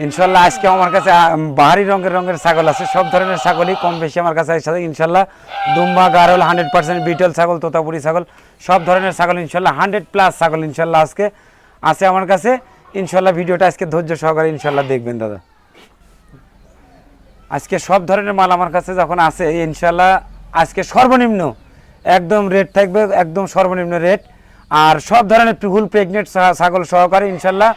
ইনশাল্লাহ আজকে আমার কাছে বাহারি রঙের রঙের ছাগল আছে, সব ধরনের ছাগলই কম বেশি আমার কাছে আছে ইনশাল্লাহ দুম্বা, গারল, হান্ড্রেড পার্সেন্ট বিটল ছাগল, তোতাপুরি ছাগল, সব ধরনের ছাগল ইনশাল্লাহ, হান্ড্রেড প্লাস ছাগল ইনশাল্লাহ আজকে আছে আমার কাছে। ইনশাল্লাহ ভিডিওটা আজকে ধৈর্য সহকারে ইনশাল্লাহ দেখবেন, দাদা। আজকে সব ধরনের মাল আমার কাছে যখন আছে, ইনশাল্লাহ আজকে সর্বনিম্ন একদম রেট থাকবে, একদম সর্বনিম্ন রেট। আর সব ধরনের ফুল প্রেগনেন্ট ছাগল সহকারে ইনশাল্লাহ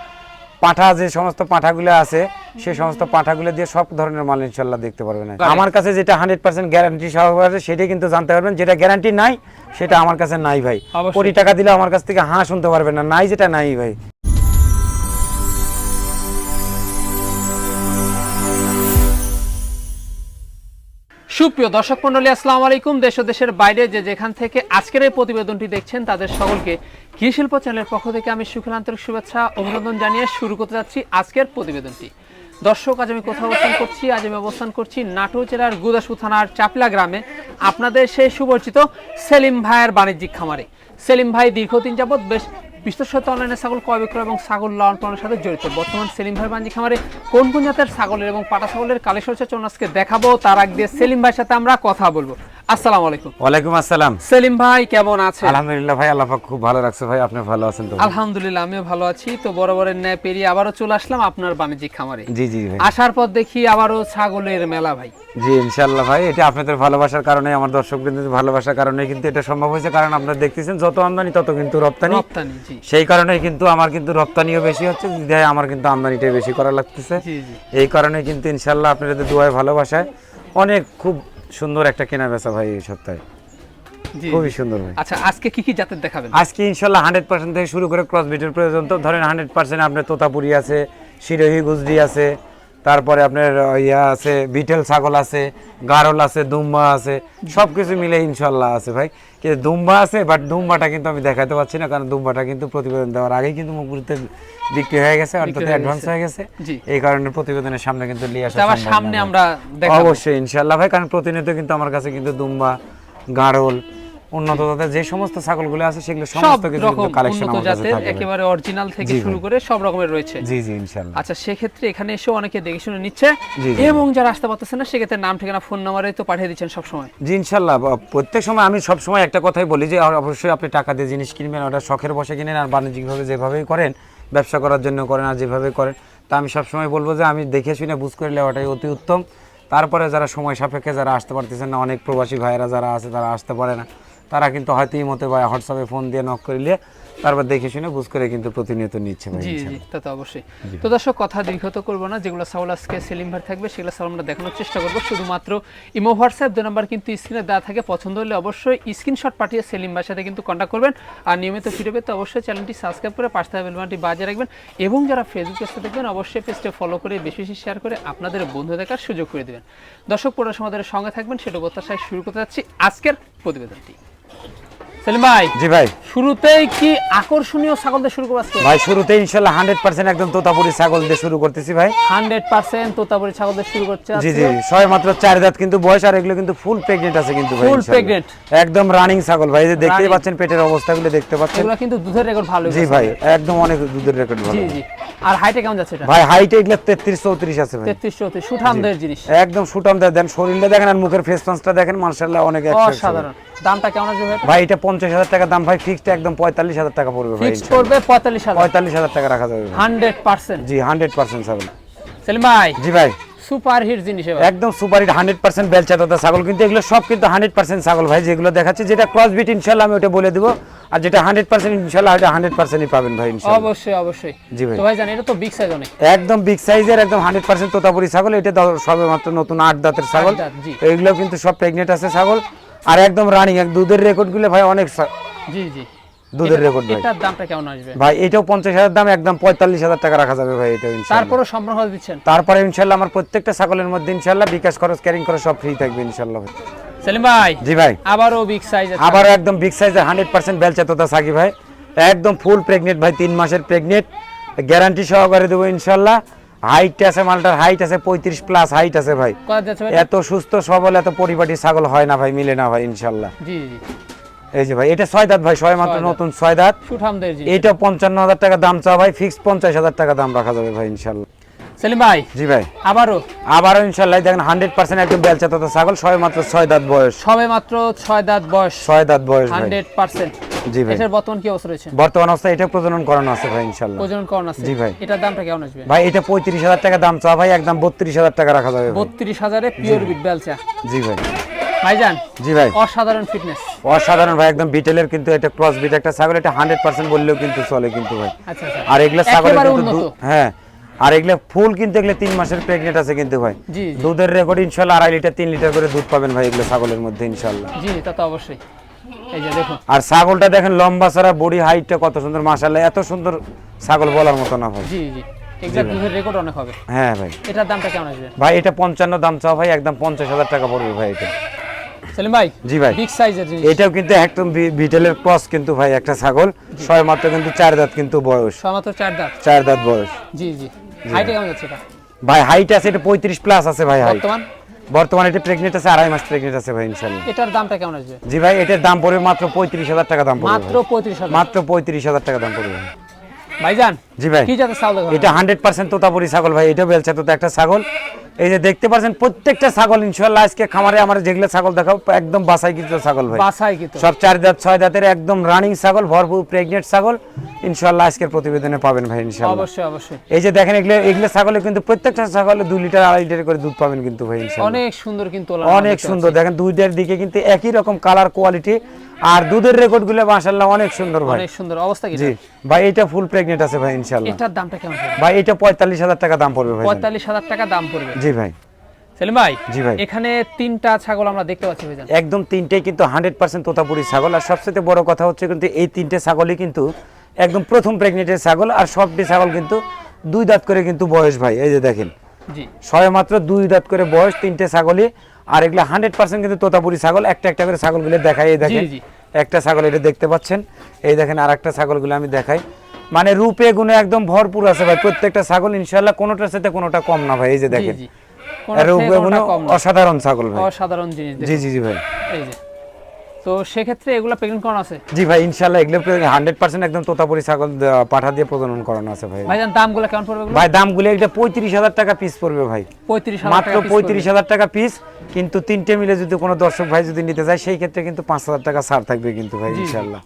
পাঠা যে সমস্ত পাঠাগুলো আছে সে সমস্ত পাঠাগুলো দিয়ে সব ধরনের মাল ইনশাল্লাহ দেখতে পারবেন। আমার কাছে যেটা হান্ড্রেড পার্সেন্ট গ্যারান্টি সহকারে সেটাই কিন্তু জানতে পারবেন। যেটা গ্যারান্টি নাই সেটা আমার কাছে নাই ভাই। কোটি টাকা দিলে আমার কাছ থেকে হাঁ শুনতে পারবেন না। নাই যেটা নাই ভাই। সুপ্রিয় দর্শক মন্ডলী আসসালামু আলাইকুম। দেশ দেশের বাইরে যে যেখান থেকে আজকের এই প্রতিবেদনটি দেখছেন, তাদের সকলকে কৃষি শিল্প চ্যানেলের পক্ষ থেকে আমি সুখিল শুভেচ্ছা, অভিনন্দন জানিয়ে শুরু করতে যাচ্ছি আজকের প্রতিবেদনটি। দর্শক, আজ আমি কোথাও অবস্থান করছি? আজ আমি অবস্থান করছি নাটোর জেলার গুদাসু থানার চাপলা গ্রামে। আপনাদের সেই সুপরিচিত সেলিম ভাইয়ের বাণিজ্যিক খামারে। সেলিম ভাই দীর্ঘদিন যাবৎ বেশ বিশ্বসত্য অনলাইনে ছাগল ক্রয় বিক্রয় এবং ছাগল লালন পালনের সাথে জড়িত। বর্তমান সেলিম ভাই বাণিজ্যিক খামারে কোন কোন জাতের ছাগলের এবং পাটা ছাগলের কালেকশন হচ্ছে চলুন আজকে দেখাবো তার আগ দিয়ে সেলিম ভাইয়ের সাথে আমরা কথা বলব। আসসালামু আলাইকুম। ওয়ালাইকুম আসসালাম। সেলিম ভাই কেমন আছেন? আলহামদুলিল্লাহ ভাই আল্লাহ খুব ভালো রাখছে ভাই আপনি ভালো আছেন তো? আলহামদুলিল্লাহ আমিও ভালো আছি। তো বরাবরের ন্যায় পেরিয়ে আবারও চলে আসলাম আপনার বাণিজ্যিক খামারে। জি জি ভাই। আসার পর দেখি আবারও ছাগলের মেলা ভাই। জি ইনশাল্লাহ ভাই এটা আপনাদের ভালোবাসার কারণে আমার দর্শক ভালোবাসার কারণে কিন্তু এটা সম্ভব হয়েছে কারণ আপনারা দেখতেছেন যত আমদানি তত কিন্তু রপ্তানি। রপ্তানি জি। সেই কারণে কিন্তু আমার কিন্তু রপ্তানিও বেশি হচ্ছে আমার কিন্তু আমদানিটাই বেশি করা লাগতেছে। এই কারণে কিন্তু ইনশাল্লাহ আপনাদের দুয়ায় ভালোবাসায় অনেক খুব সুন্দর একটা কেনা বেচা ভাই এই সপ্তাহে। খুবই সুন্দর ভাই। আচ্ছা আজকে কি কি জাতের দেখাবেন? আজকে ইনশাল্লাহ হান্ড্রেড পার্সেন্ট থেকে শুরু করে ক্রস বিটের পর্যন্ত ধরেন হান্ড্রেড পার্সেন্ট আপনার তোতাপুরি আছে সিরোহি গুজরি আছে তারপরে আপনার ইয়া আছে বিটেল ছাগল আছে গারল আছে দুম্বা আছে সব কিছু মিলে ইনশাল্লাহ আছে ভাই। কিন্তু দুম্বা আছে বাট দুম্বাটা কিন্তু আমি দেখাতে পারছি না কারণ দুম্বাটা কিন্তু প্রতিবেদন দেওয়ার আগেই কিন্তু মুখপুরিতে বিক্রি হয়ে গেছে অর্থাৎ অ্যাডভান্স হয়ে গেছে। এই কারণে প্রতিবেদনের সামনে কিন্তু নিয়ে আসা না সামনে আমরা অবশ্যই ইনশাল্লাহ ভাই কারণ প্রতিনিয়ত কিন্তু আমার কাছে কিন্তু দুম্বা গাড়ল উন্নত জাতের যে সমস্ত ছাগলগুলো আছে সেগুলো সমস্ত কিছু কালেকশন আমার কাছে থাকে একেবারে অরিজিনাল থেকে শুরু করে সব রকমের রয়েছে। জি জি ইনশাল্লাহ আচ্ছা সেক্ষেত্রে এখানে এসে অনেকে দেখে শুনে নিচ্ছে জি, জি। এবং যারা আসতে পারতেছে না সেক্ষেত্রে নাম ঠিকানা ফোন নাম্বারে তো পাঠিয়ে দিচ্ছেন সবসময়। জি ইনশাল্লাহ ব- প্রত্যেক সময় আমি সব সময় একটা কথাই বলি যে অবশ্যই আপনি টাকা দিয়ে জিনিস কিনবেন ওটা শখের বসে কিনেন আর বাণিজ্যিকভাবে যেভাবেই করেন ব্যবসা করার জন্য করেন আর যেভাবে করেন। তা আমি সবসময় বলব যে আমি দেখে শুনে বুঝ করে নেওয়াটাই অতি উত্তম। তারপরে যারা সময় সাপেক্ষে যারা আসতে পারতেছেন না অনেক প্রবাসী ভাইয়েরা যারা আছে তারা আসতে পারে না। তারা কিন্তু হয়তো এই মতে বা হোয়াটসঅ্যাপে ফোন দিয়ে নক করলে তারপর দেখে শুনে বুঝ করে কিন্তু প্রতিনিয়ত নিচ্ছে ভাই জি জি তা তো অবশ্যই। তো দর্শক কথা দীর্ঘত করব না যেগুলো সাউল আজকে সেলিম ভাই থাকবে সেগুলো সাউল আমরা দেখানোর চেষ্টা করব। শুধুমাত্র ইমো হোয়াটসঅ্যাপ দু নাম্বার কিন্তু স্ক্রিনে দেওয়া থাকে পছন্দ হলে অবশ্যই স্ক্রিনশট পাঠিয়ে সেলিম ভাইয়ের সাথে কিন্তু কন্ট্যাক্ট করবেন। আর নিয়মিত ভিডিও পেতে অবশ্যই চ্যানেলটি সাবস্ক্রাইব করে পাশে থাকা বেলবানটি বাজিয়ে রাখবেন। এবং যারা ফেসবুক পেজে দেখবেন অবশ্যই পেজটা ফলো করে বেশি বেশি শেয়ার করে আপনাদের বন্ধু দেখার সুযোগ করে দেবেন। দর্শক পুরো আমাদের সঙ্গে থাকবেন সেটা প্রত্যাশায় শুরু করতে যাচ্ছি আজকের প্রতিবেদনটি। সেলিম ভাই জি ভাই। শুরুতেই কি আকর্ষণীয় ছাগল দিয়ে শুরু করব আজকে? ভাই শুরুতে ইনশাল্লাহ হান্ড্রেড পার্সেন্ট একদম তোতাপুরি ছাগল দিয়ে শুরু করতেছি ভাই। হান্ড্রেড পার্সেন্ট তোতাপুরি ছাগল দিয়ে শুরু করছে জি জি ছয় মাত্র চার দাঁত কিন্তু বয়স আর এগুলো কিন্তু ফুল আছে কিন্তু ভাই ইনশাআল্লাহ। একদম রানিং ছাগল ভাই যে দেখতেই পাচ্ছেন পেটের অবস্থাগুলো দেখতে পাচ্ছেন। এগুলো কিন্তু দুধের রেকর্ড ভালো জি ভাই একদম অনেক দুধের রেকর্ড ভালো। জি জি। আর হাইটে কেমন যাচ্ছে এটা? ভাই হাইট এগুলো তেত্রিশ চৌত্রিশ আছে ভাই। সুঠামদের জিনিস। একদম সুটাম দেয় দেন শরীরটা দেখেন আর মুখের ফেস পাঁচটা দেখেন মার্শাল্লাহ অনেক। অসাধারণ। দামটা কেমন আসবে ভাই? এটা পঞ্চাশ হাজার টাকা দাম ভাই ফিক্সড একদম পঁয়তাল্লিশ হাজার টাকা পড়বে ভাই ফিক্সড করবে পঁয়তাল্লিশ হাজার। পঁয়তাল্লিশ হাজার টাকা রাখা যাবে হান্ড্রেড পার্সেন্ট। জি হান্ড্রেড পার্সেন্ট ছাগল সেলিম ভাই জি ভাই। সুপার হিট জিনিস একদম সুপার হিট হান্ড্রেড পার্সেন্ট বেলচা দাদা ছাগল কিন্তু এগুলো সব কিন্তু হান্ড্রেড পার্সেন্ট ছাগল ভাই যেগুলো দেখাচ্ছে যেটা ক্রস বিট ইনশাল্লাহ আমি ওটা বলে দিব। আর যেটা হান্ড্রেড পার্সেন্ট ইনশাল্লাহ ওটা হান্ড্রেড পার্সেন্টই পাবেন ভাই অবশ্যই অবশ্যই। জি ভাই। তো ভাই জানি এটা তো বিগ সাইজ অনেক। একদম বিগ সাইজের একদম হান্ড্রেড পার্সেন্ট তোতাপুরি ছাগল এটা সবে মাত্র নতুন আট দাঁতের ছাগল। এগুলো কিন্তু সব প্রেগনেন্ট আছে ছাগল। আর একদম রানিং এক দুধের রেকর্ডগুলো ভাই অনেক জি জি। দুধের রেকর্ড ভাই। এটার দামটা কেমন আসবে? ভাই এটাও পঞ্চাশ হাজার দাম একদম পঁয়তাল্লিশ হাজার টাকা রাখা যাবে ভাই এটা ইনশাল্লাহ তারপরও সম্পূর্ণ দিচ্ছেন? তারপরে ইনশাল্লাহ আমার প্রত্যেকটা ছাগলের মধ্যে ইনশাল্লাহ বিকাশ খরচ ক্যারিং করে সব ফ্রি থাকবে ইনশাল্লাহ ভাই। সেলিম ভাই জি ভাই। আবারও বিগ সাইজ আবারও একদম বিগ সাইজের হান্ড্রেড পার্সেন্ট বেলচা তোতা সাকি ভাই। একদম ফুল প্রেগনেন্ট ভাই তিন মাসের প্রেগনেন্ট গ্যারান্টি সহকারে দেবো ইনশাল্লাহ হাইট আছে মালটার হাইট আছে পঁয়ত্রিশ প্লাস হাইট আছে ভাই। এত সুস্থ সবল এত পরিপাটি ছাগল হয় না ভাই মিলে না ভাই ইনশাল্লাহ। জি জি এই যে ভাই এটা ছয় দাঁত ভাই ছয় মাত্র নতুন ছয় দাঁত। এইটা পঞ্চান্ন হাজার টাকা দাম চাওয়া ভাই ফিক্স পঞ্চাশ হাজার টাকা দাম রাখা যাবে ভাই ইনশাল্লাহ। সেলিম ভাই জি ভাই। আবারও? আবারও ইনশাল্লাহ দেখেন হান্ড্রেড পার্সেন্ট একদম বেলচা ছাগল সবে মাত্র ছয় দাঁত বয়স। সবে মাত্র ছয় দাঁত বয়স। ছয় দাঁত বয়স হান্ড্রেড পার্সেন্ট জি ভাই। এটার বর্তমান কি অবস্থা রয়েছে? বর্তমান অবস্থায় এটা প্রজনন করানো আছে ভাই ইনশাল্লাহ প্রজনন করণ আছে? জি ভাই। এটার দামটা কেমন আসবে? ভাই এটা পঁয়ত্রিশ হাজার টাকা দাম চা ভাই একদম বত্রিশ হাজার টাকা রাখা যাবে ভাই। বত্রিশ হাজারে পিওর বিট বেলচা। জি ভাই। ভাইজান জি ভাই। অসাধারণ ফিটনেস অসাধারণ ভাই একদম বিটেলের কিন্তু এটা ক্রস বিট একটা ছাগল এটা হান্ড্রেড পার্সেন্ট বললেও কিন্তু চলে কিন্তু ভাই। আচ্ছা আচ্ছা। আর এগুলা ছাগল কিন্তু হ্যাঁ আর এগুলা ফুল কিন্তু এগুলা তিন মাসের প্রেগনেন্ট আছে কিন্তু ভাই। দুধের রেকর্ড ইনশাল্লাহ আড়াই লিটার তিন লিটার করে দুধ পাবেন ভাই এগুলো ছাগলের মধ্যে ইনশাল্লাহ জি তা তো অবশ্যই। আর ছাগলটা দেখেন লম্বা সারা বডি হাইটটা কত সুন্দর মাশাআল্লাহ এত সুন্দর ছাগল বলার মতো না ভাই। জি জি। রেকর্ড অনেক হবে। হ্যাঁ ভাই। এটার দামটা কেমন আসবে? ভাই এটা পঞ্চান্ন দাম চাও ভাই একদম পঞ্চাশ হাজার টাকা পড়বে ভাই এটা। সেলিম ভাই জি ভাই। বিগ সাইজের এটাও কিন্তু একদম বি- ক্রস কিন্তু ভাই একটা ছাগল। ছয় মাত্র কিন্তু চার দাঁত কিন্তু বয়স। চার দাঁত। চার দাঁত বয়স। জি জি। হাইটে কেমন যাচ্ছে এটা? ভাই হাইট আছে এটা পঁয়ত্রিশ প্লাস আছে ভাই হাইট বর্তমান? বর্তমানে এটা প্রেগনেন্ট আছে আড়াই মাস প্রেগনেন্ট আছে ভাই ইনশাআল্লাহ। এটার দামটা কেমন আসবে? জি ভাই এটার দাম পড়বে মাত্র পঁয়ত্রিশ হাজার টাকা দাম পড়বে মাত্র পঁয়ত্রিশ হাজার। মাত্র পঁয়ত্রিশ হাজার টাকা দাম পড়বে। ভাইজান জি ভাই। কি জাতের দেখো এটা হান্ড্রেড পার্সেন্ট তোতাপুরি ছাগল ভাই এটা বেলচা তোতা একটা ছাগল। এই যে দেখতে পাচ্ছেন প্রত্যেকটা ছাগল আজকে খামারে আমার যেগুলো ছাগল দেখাও একদম বাসাই কিন্তু ছাগল ভাই। বাসাই কিন্তু সব চার দাঁত ছয় দাঁতের একদম রানিং ছাগল ভরপুর প্রেগনেন্ট ছাগল। আজকের প্রতিবেদনে পাবেন ভাই অবশ্যই অবশ্যই। এই যে দেখেন এগুলো এগুলো ছাগলে কিন্তু প্রত্যেকটা ছাগলে দুই লিটার আড়াই লিটার করে দুধ পাবেন কিন্তু ভাই অনেক সুন্দর কিন্তু অনেক সুন্দর। দেখেন দুইটার দিকে কিন্তু একই রকম কালার কোয়ালিটি আর দুধের রেকর্ডগুলো মাসাল্লাহ অনেক সুন্দর ভাই। অনেক সুন্দর। অবস্থা কি জি। ভাই এটা ফুল প্রেগনেন্ট আছে ভাই ইনশাল্লাহ এটার দামটা কেমন ভাই এটা পঁয়তাল্লিশ হাজার টাকা দাম পড়বে ভাই। পঁয়তাল্লিশ হাজার টাকা দাম পড়বে। জি ভাই। সেলিম ভাই জি ভাই। এখানে তিনটা ছাগল আমরা দেখতে পাচ্ছি ভাইজান। একদম তিনটেই কিন্তু হান্ড্রেড পার্সেন্ট তোতাপুরি ছাগল। আর সবচেয়ে বড় কথা হচ্ছে কিন্তু এই তিনটে ছাগলই কিন্তু একদম প্রথম প্রেগনেন্টের ছাগল। আর সবটি ছাগল কিন্তু দুই দাঁত করে কিন্তু বয়স ভাই। এই যে দেখেন। জি। ছয় মাত্র দুই দাঁত করে বয়স তিনটে ছাগলই। আর এগুলো হান্ড্রেড পার্সেন্ট কিন্তু তোতাপুরি ছাগল। একটা একটা করে ছাগলগুলো দেখাই এই দেখেন। একটা ছাগল এটা দেখতে পাচ্ছেন? এই দেখেন আর একটা ছাগলগুলো আমি দেখাই। মানে রূপে গুণে একদম ভরপুর আছে ভাই। প্রত্যেকটা ছাগল ইনশাল্লাহ কোনোটার সাথে কোনোটা কম না ভাই। এই যে দেখেন। রূপে গুণে। অসাধারণ ছাগল ভাই। অসাধারণ জিনিস জি জি জি ভাই। এই যে। তো সেক্ষেত্রে এগুলো প্রেগনেন্ট করানো আছে? জি ভাই ইনশাল্লাহ এগুলো হান্ড্রেড পার্সেন্ট একদম তোতাপুরি ছাগল পাঠা দিয়ে প্রজনন করানো আছে ভাই। ভাইজান দামগুলো কেমন পড়বে ভাই দামগুলো এটা পঁয়ত্রিশ হাজার টাকা পিস পড়বে ভাই। পঁয়ত্রিশ মাত্র পঁয়ত্রিশ হাজার টাকা পিস কিন্তু তিনটে মিলে যদি কোনো দর্শক ভাই যদি নিতে যায় সেই ক্ষেত্রে কিন্তু পাঁচ হাজার টাকা ছাড় থাকবে কিন্তু ভাই। ইনশাল্লাহ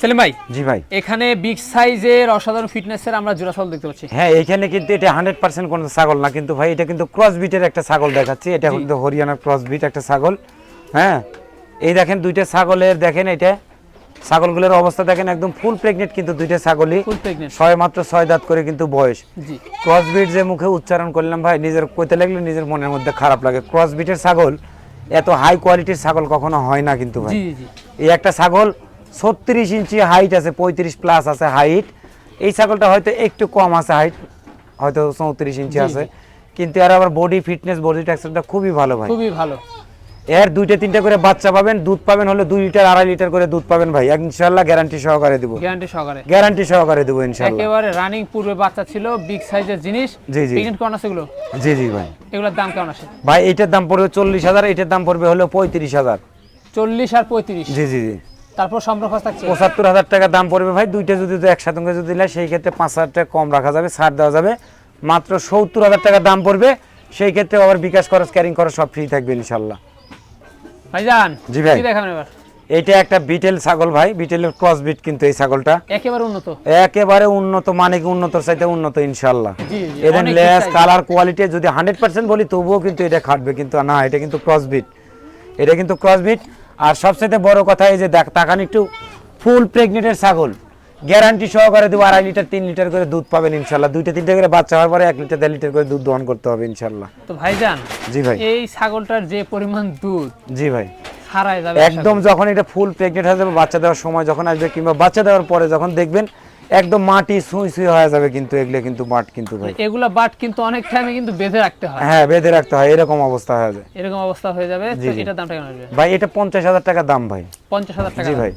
সেলিম ভাই জি ভাই। এখানে বিগ সাইজের অসাধারণ ফিটনেসের আমরা জোড়া ছাগল দেখতে পাচ্ছি। হ্যাঁ এখানে কিন্তু এটা হান্ড্রেড পার্সেন্ট কোনো ছাগল না কিন্তু ভাই এটা কিন্তু ক্রস বিটের একটা ছাগল দেখাচ্ছি। এটা। কিন্তু হরিয়ানার ক্রস বিট একটা ছাগল। হ্যাঁ এই দেখেন দুইটা ছাগলের দেখেন এটা ছাগলগুলোর অবস্থা দেখেন একদম ফুল প্রেগনেন্ট কিন্তু দুইটা ছাগলই। ছয় মাত্র ছয় দাঁত করে কিন্তু বয়স। জি। ক্রস বিট যে মুখে উচ্চারণ করলাম ভাই নিজের কইতে লাগলে নিজের মনের মধ্যে খারাপ লাগে। ক্রস বিটের ছাগল এত হাই কোয়ালিটির ছাগল কখনো হয় না কিন্তু ভাই। জি জি এই একটা ছাগল ছত্রিশ ইঞ্চি হাইট আছে পঁয়ত্রিশ প্লাস আছে হাইট এই ছাগলটা হয়তো একটু কম আছে হাইট হয়তো চৌত্রিশ ইঞ্চি আছে। কিন্তু এর আবার বডি ফিটনেস বডি টেক্সচারটা খুবই ভালো ভাই। খুবই ভালো। এর দুইটা তিনটা করে বাচ্চা পাবেন দুধ পাবেন হলে দুই লিটার আড়াই লিটার করে দুধ পাবেন ভাই। ইনশাল্লাহ গ্যারান্টি সহকারে দেবো। গ্যারান্টি সহকারে। গ্যারান্টি সহকারে দেবো ইনশাল্লাহ একেবারে রানিং পূর্বে বাচ্চা ছিল বিগ সাইজের জিনিস। জি, জি। প্রেগনেন্ট করানো আছে এগুলো? জি জি ভাই। এগুলোর দাম কেমন আসে ভাই এটার দাম পড়বে চল্লিশ হাজার এটার দাম পড়বে হলো পঁয়ত্রিশ হাজার। চল্লিশ আর পঁয়ত্রিশ? জি জি জি। তারপর সম্পর্ক থাকছে পঁচাত্তর হাজার টাকা দাম পড়বে ভাই দুইটা যদি একসাথে যদি নেয় সেই ক্ষেত্রে পাঁচ হাজার টাকা কম রাখা যাবে ছাড় দেওয়া যাবে। মাত্র সত্তর হাজার টাকা দাম পড়বে সেই ক্ষেত্রে আবার বিকাশ খরচ ক্যারিং খরচ সব ফ্রি থাকবে ইনশাল্লাহ ভাইজান জি ভাই। দেখাবেন এবার? এটা একটা বিটেল ছাগল ভাই বিটেলের ক্রস বিট কিন্তু এই ছাগলটা। একেবারে উন্নত? একেবারে উন্নত মানে কি উন্নতর চাইতে উন্নত ইনশাআল্লাহ। অনেক লেস কালার কোয়ালিটি যদি হান্ড্রেড পার্সেন্ট বলি তবুও কিন্তু এটা খাটবে কিন্তু না এটা কিন্তু ক্রস বিট এটা কিন্তু ক্রস বিট আর সবচেয়ে বড় কথা এই যে দেখ তাকান একটু ফুল প্রেগনেন্টের ছাগল। গ্যারান্টি সহকারে দেবো আড়াই লিটার তিন লিটার করে দুধ পাবেন ইনশাল্লাহ। দুইটা তিনটা করে বাচ্চা হওয়ার পরে এক লিটার দেড় লিটার করে দুধ দহন করতে হবে ইনশাল্লাহ। তো ভাইজান জি ভাই। এই ছাগলটার যে পরিমাণ দুধ জি ভাই। হারায় যাবে একদম যখন এটা ফুল প্রেগনেন্ট হয়ে যাবে বাচ্চা দেওয়ার সময় যখন আসবে কিংবা বাচ্চা দেওয়ার পরে যখন দেখবেন একদম মাটি সুই সুই হয়ে যাবে কিন্তু এগুলো কিন্তু বাট কিন্তু ভাই। এগুলা বাট কিন্তু অনেক টাইমে কিন্তু বেঁধে রাখতে হয়। হ্যাঁ বেঁধে রাখতে হয় এরকম অবস্থা হয়ে যায়। এরকম অবস্থা হয়ে যাবে। এটার দামটা কেমন আসবে? ভাই এটা পঞ্চাশ হাজার টাকা দাম ভাই। পঞ্চাশ হাজার টাকা জি ভাই।